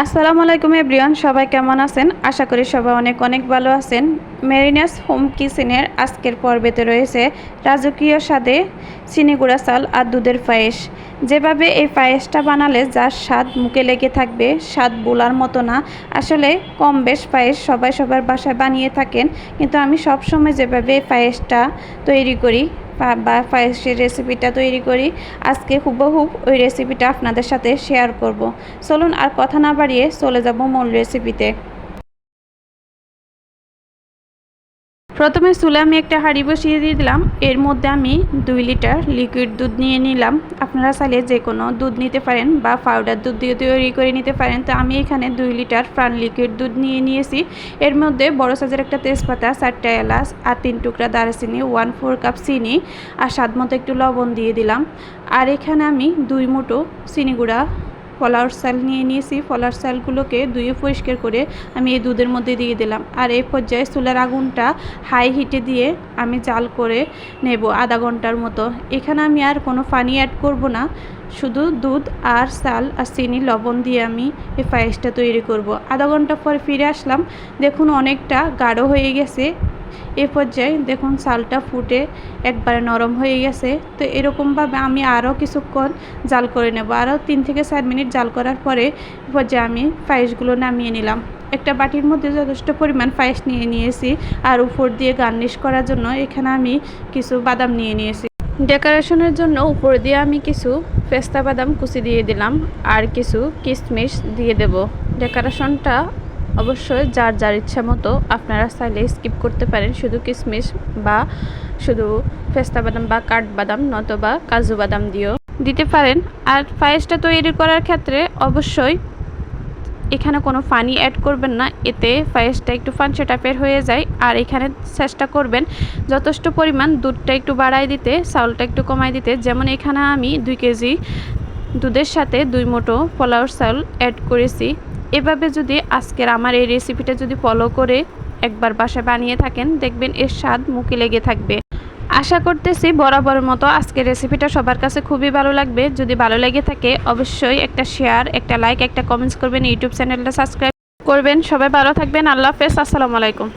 আসসালামু আলাইকুম এভরিওয়ান, সবাই কেমন আছেন? আশা করি সবাই অনেক অনেক ভালো আছেন। মেরিনাস হোম কিচেনের আজকের পর্বেতে রয়েছে রাজকীয় স্বাদে চিনিগুড়া চাল আর দুধের পায়েস। যেভাবে এই পায়েসটা বানালে যার স্বাদ মুখে লেগে থাকবে, স্বাদ বোলার মতো না। আসলে কম বেশ পায়েস সবাই সবার বাসায় বানিয়ে থাকেন, কিন্তু আমি সবসময় যেভাবে এই পায়েসটা তৈরি করি বা পায়েসের রেসিপিটা তৈরি করি। আজকে হুবহুব ওই রেসিপিটা আপনাদের সাথে শেয়ার করব। চলুন আর কথা না বাড়িয়ে চলে যাব মূল রেসিপিতে প্রথমে চুলে আমি একটা হাঁড়ি বসিয়ে দিয়ে দিলাম। এর মধ্যে আমি দুই লিটার লিকুইড দুধ নিয়ে নিলাম। আপনারা চাইলে যে কোনো দুধ নিতে পারেন বা পাউডার দুধ দিয়ে তৈরি করে নিতে পারেন। তো আমি এখানে দুই লিটার প্রাণ লিকুইড দুধ নিয়ে নিয়েছি। এর মধ্যে বড় সাইজের একটা তেজপাতা, চারটা এলাচ আর তিন টুকরা দারচিনি ওয়ান ফোর কাপ চিনি আর স্বাদ মতো একটু লবণ দিয়ে দিলাম। আর এখানে আমি দুই মুঠো চিনি গুঁড়া ফলার চাল নিয়ে নিয়েছি, ফলার চালগুলোকে ধুয়ে পরিষ্কার করে আমি এই দুধের মধ্যে দিয়ে দিলাম। আর এই পর্যায়ে চুলার আগুনটা হাই হিটে দিয়ে আমি জাল করে নেব আধা ঘণ্টার মতো। এখানে আমি আর কোনো পানি অ্যাড করব না, শুধু দুধ আর চাল আর চিনি, লবণ দিয়ে আমি এই পায়েসটা তৈরি করব। আধা ঘণ্টা পর ফিরে আসলাম, দেখুন অনেকটা গাঢ় হয়ে গেছে। এ পর্যায়ে দেখুন চালটা ফুটে একবারে নরম হয়ে গেছে। তো এরকমভাবে আমি আরও কিছুক্ষণ জাল করে নেব। আরও তিন থেকে চার মিনিট জাল করার পরে পর্যায়ে আমি পায়েসগুলো নামিয়ে নিলাম। একটা বাটির মধ্যে যথেষ্ট পরিমাণ পায়েস নিয়ে নিয়েছি আর উপর দিয়ে গার্নিশ করার জন্য এখানে আমি কিছু বাদাম নিয়ে নিয়েছি। ডেকোরেশনের জন্য উপর দিয়ে আমি কিছু পেস্তা বাদাম কুচি দিয়ে দিলাম আর কিছু কিশমিশ দিয়ে দেব। ডেকোরেশনটা অবশ্যই যার যার ইচ্ছা মতো আপনারা চাইলে স্কিপ করতে পারেন। শুধু কিশমিশ বা শুধু পেস্তা বাদাম বা কাঠবাদাম নতবা কাজু বাদাম দিয়েও দিতে পারেন। আর পায়েসটা তৈরি করার ক্ষেত্রে অবশ্যই এখানে কোনো পানি অ্যাড করবেন না। এতে পায়েসটা একটু ফানসে টাইপের হয়ে যায়। আর এখানে চেষ্টা করবেন যথেষ্ট পরিমাণ দুধটা একটু বাড়াই দিতে চাউলটা একটু কমাই দিতে। যেমন এখানে আমি দুই কেজি দুধের সাথে দুই মোটো পোলাওর চাউল অ্যাড করেছি। এভাবে যদি আজকের আমার এই রেসিপিটা যদি ফলো করে একবার বাসা বানিয়ে থাকেন, দেখবেন এর স্বাদ মুখে লেগে থাকবে। আশা করতেছি বরাবরের মতো আজকের রেসিপিটা সবার কাছে খুবই ভালো লাগবে। যদি ভালো লেগে থাকে, অবশ্যই একটা শেয়ার একটা লাইক একটা কমেন্টস করবেন। ইউটিউব চ্যানেলটা সাবস্ক্রাইব করবেন। সবাই ভালো থাকবেন। আল্লাহ হাফেজ। আসসালামু আলাইকুম।